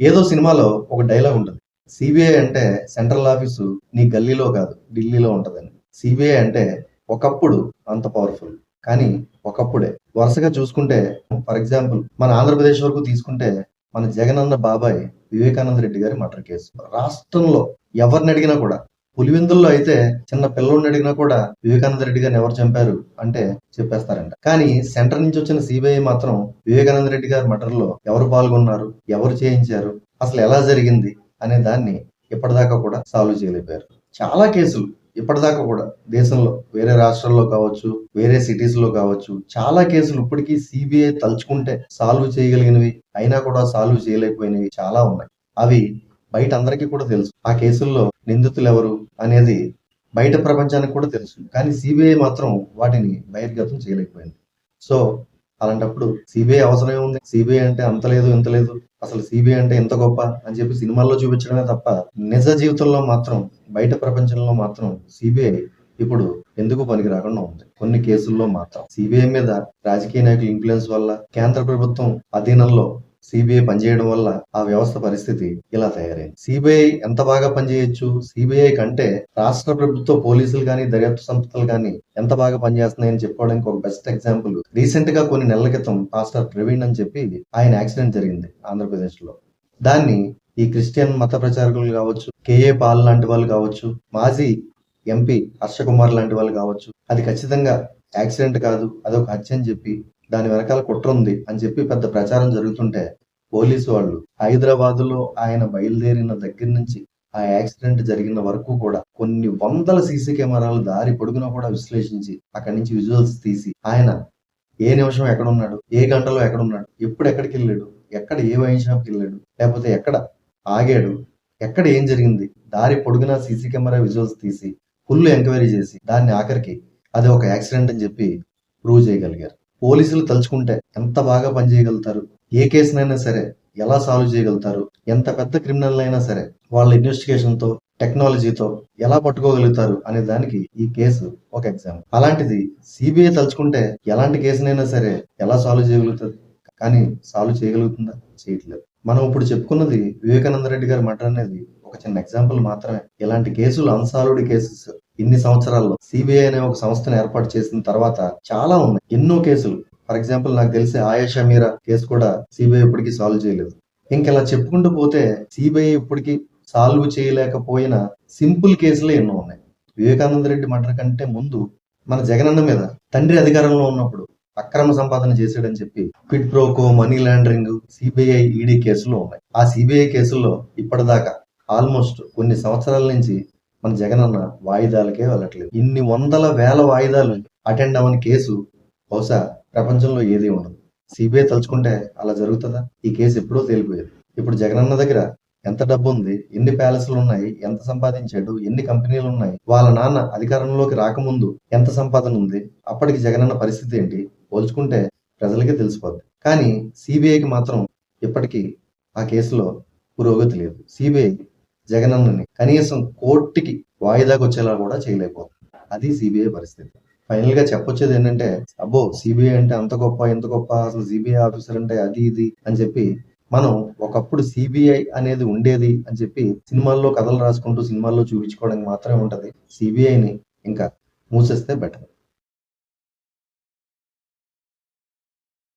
ఏదో సినిమాలో ఒక డైలాగ్ ఉంటుంది. సిబిఐ అంటే సెంట్రల్ ఆఫీసు నీ గల్లీలో కాదు ఢిల్లీలో ఉంటుందని. సిబిఐ అంటే ఒకప్పుడు అంత పవర్ఫుల్ కానీ ఒకప్పుడే. వరుసగా చూసుకుంటే ఫర్ ఎగ్జాంపుల్ మన ఆంధ్రప్రదేశ్ వరకు తీసుకుంటే మన జగనన్న బాబాయ్ వివేకానంద రెడ్డి గారి మర్డర్ కేసు. రాష్ట్రంలో ఎవరిని అడిగినా కూడా పులివెందుల్లో అయితే చిన్న పిల్లల్ని అడిగినా కూడా వివేకానంద రెడ్డి గారిని ఎవరు చంపారు అంటే చెప్పేస్తారంట. కానీ సెంటర్ నుంచి వచ్చిన సిబిఐ మాత్రం వివేకానంద రెడ్డి గారి మటర్లో ఎవరు పాల్గొన్నారు ఎవరు చేయించారు అసలు ఎలా జరిగింది అనే దాన్ని ఇప్పటిదాకా కూడా సాల్వ్ చేయలేకపోయారు. చాలా కేసులు ఇప్పటిదాకా కూడా దేశంలో వేరే రాష్ట్రాల్లో కావచ్చు వేరే సిటీస్లో కావచ్చు చాలా కేసులు ఇప్పటికీ సిబిఐ తలుచుకుంటే సాల్వ్ చేయగలిగినవి అయినా కూడా సాల్వ్ చేయలేకపోయినవి చాలా ఉన్నాయి. అవి బయట అందరికీ కూడా తెలుసు. ఆ కేసుల్లో నిందితులు ఎవరు అనేది బయట ప్రపంచానికి కూడా తెలుసు. కానీ సిబిఐ మాత్రం వాటిని బహిర్గతం చేయలేకపోయింది. సో అలాంటప్పుడు సిబిఐ అవసరమే ఉంది. సిబిఐ అంటే అంత లేదు ఇంత లేదు. అసలు సిబిఐ అంటే ఇంత గొప్ప అని చెప్పి సినిమాల్లో చూపించడమే తప్ప నిజ జీవితంలో మాత్రం బయట ప్రపంచంలో మాత్రం సిబిఐ ఇప్పుడు ఎందుకు పనికి రాకుండా ఉంది? కొన్ని కేసుల్లో మాత్రం సిబిఐ మీద రాజకీయ నాయకుల ఇన్ఫ్లుయెన్స్ వల్ల కేంద్ర ప్రభుత్వం అధీనంలో సిబిఐ పనిచేయడం వల్ల ఆ వ్యవస్థ పరిస్థితి ఇలా తయారైంది. సిబిఐ ఎంత బాగా పనిచేయొచ్చు? సిబిఐ కంటే రాష్ట్ర ప్రభుత్వ పోలీసులు కానీ దర్యాప్తు సంస్థలు కానీ ఎంత బాగా పనిచేస్తున్నాయని చెప్పుకోవడానికి ఒక బెస్ట్ ఎగ్జాంపుల్ రీసెంట్గా కొన్ని నెలల క్రితం పాస్టర్ ప్రవీణ్ అని చెప్పి ఆయన యాక్సిడెంట్ జరిగింది ఆంధ్రప్రదేశ్లో దాన్ని ఈ క్రిస్టియన్ మత ప్రచారకులు కావచ్చు కేఏ పాల్ లాంటి వాళ్ళు కావచ్చు మాజీ ఎంపీ హర్ష కుమార్ లాంటి వాళ్ళు కావచ్చు అది ఖచ్చితంగా యాక్సిడెంట్ కాదు అదొక హత్య అని చెప్పి దాని వెనకాల కుట్ర ఉంది అని చెప్పి పెద్ద ప్రచారం జరుగుతుంటే పోలీసు వాళ్ళు హైదరాబాద్లో ఆయన బయలుదేరిన దగ్గర నుంచి ఆ యాక్సిడెంట్ జరిగిన వరకు కూడా కొన్ని వందల సీసీ కెమెరాలు దారి పొడుగునా కూడా విశ్లేషించి అక్కడి నుంచి విజువల్స్ తీసి ఆయన ఏ నిమిషం ఎక్కడ ఉన్నాడు ఏ గంటలో ఎక్కడ ఉన్నాడు ఎప్పుడు ఎక్కడికి వెళ్ళాడు ఎక్కడ ఏ వైన్ షాప్కి వెళ్ళాడు లేకపోతే ఎక్కడ ఆగాడు ఎక్కడ ఏం జరిగింది దారి పొడుగునా సీసీ కెమెరా విజువల్స్ తీసి ఫుల్ ఎంక్వైరీ చేసి దాన్ని ఆఖరికి అది ఒక యాక్సిడెంట్ అని చెప్పి ప్రూవ్ చేయగలిగారు. పోలీసులు తలుచుకుంటే ఎంత బాగా పనిచేయగలుగుతారు ఏ కేసునైనా సరే ఎలా సాల్వ్ చేయగలుగుతారు? ఎంత పెద్ద క్రిమినల్ అయినా సరే వాళ్ళ ఇన్వెస్టిగేషన్తో టెక్నాలజీతో ఎలా పట్టుకోగలుగుతారు అనే దానికి ఈ కేసు ఒక ఎగ్జాంపుల్. అలాంటిది సిబిఐ తలుచుకుంటే ఎలాంటి కేసునైనా సరే ఎలా సాల్వ్ చేయగలుగుతుంది కానీ సాల్వ్ చేయగలుగుతుందా? చేయట్లేదు. మనం ఇప్పుడు చెప్పుకున్నది వివేకానంద రెడ్డి గారి మటర్ అనేది ఒక చిన్న ఎగ్జాంపుల్ మాత్రమే. ఇలాంటి కేసులు అన్సాల్వ్డ్ కేసెస్ ఇన్ని సంవత్సరాల్లో సిబిఐ అనే ఒక సంస్థను ఏర్పాటు చేసిన తర్వాత చాలా ఉన్నాయి. ఎన్నో కేసులు. ఫర్ ఎగ్జాంపుల్ నాకు తెలిసి ఆయేషా మీరా కేసు కూడా సిబిఐ ఇప్పటికీ సాల్వ్ చేయలేదు. ఇంకెలా చెప్పుకుంటూ పోతే సిబిఐ ఇప్పటికీ సాల్వ్ చేయలేకపోయిన సింపుల్ కేసులే ఎన్నో ఉన్నాయి. వివేకానంద రెడ్డి మర్డర్ కంటే ముందు మన జగనన్న మీద తండ్రి అధికారంలో ఉన్నప్పుడు అక్రమ సంపాదన చేశాడని చెప్పి quid pro quo money laundering C B I E D కేసులు ఉన్నాయి. ఆ సిబిఐ కేసుల్లో ఇప్పటిదాకా ఆల్మోస్ట్ కొన్ని సంవత్సరాల నుంచి మన జగన్ అన్న వాయిదాలకే వెళ్ళట్లేదు. ఇన్ని వందల వేల వాయిదాలు అటెండ్ అవ్వని కేసు బహుశా ప్రపంచంలో ఏది ఉండదు. సిబిఐ తలుచుకుంటే అలా జరుగుతుందా? ఈ కేసు ఎప్పుడో తేలిపోయేది. ఇప్పుడు జగనన్న దగ్గర ఎంత డబ్బు ఉంది? ఎన్ని ప్యాలెస్లు ఉన్నాయి? ఎంత సంపాదించాడు? ఎన్ని కంపెనీలు ఉన్నాయి? వాళ్ళ నాన్న అధికారంలోకి రాకముందు ఎంత సంపాదన ఉంది? అప్పటికి జగనన్న పరిస్థితి ఏంటి? పోల్చుకుంటే ప్రజలకే తెలిసిపోద్ది. కానీ సిబిఐకి మాత్రం ఇప్పటికీ ఆ కేసులో పురోగతి లేదు. సిబిఐ జగనన్నని కనీసం కోర్టుకి వాయిదాకు వచ్చేలా కూడా చేయలేకపోతుంది. అది సిబిఐ పరిస్థితి. ఫైనల్గా చెప్పొచ్చేది ఏంటంటే అబ్బో సిబిఐ అంటే అంత గొప్ప ఎంత గొప్ప అసలు సిబిఐ ఆఫీసర్ అంటే అది ఇది అని చెప్పి మనం ఒకప్పుడు సిబిఐ అనేది ఉండేది అని చెప్పి సినిమాల్లో కథలు రాసుకుంటూ సినిమాల్లో చూపించుకోవడానికి మాత్రమే ఉంటది. సిబిఐని ఇంకా మూసేస్తే బెటర్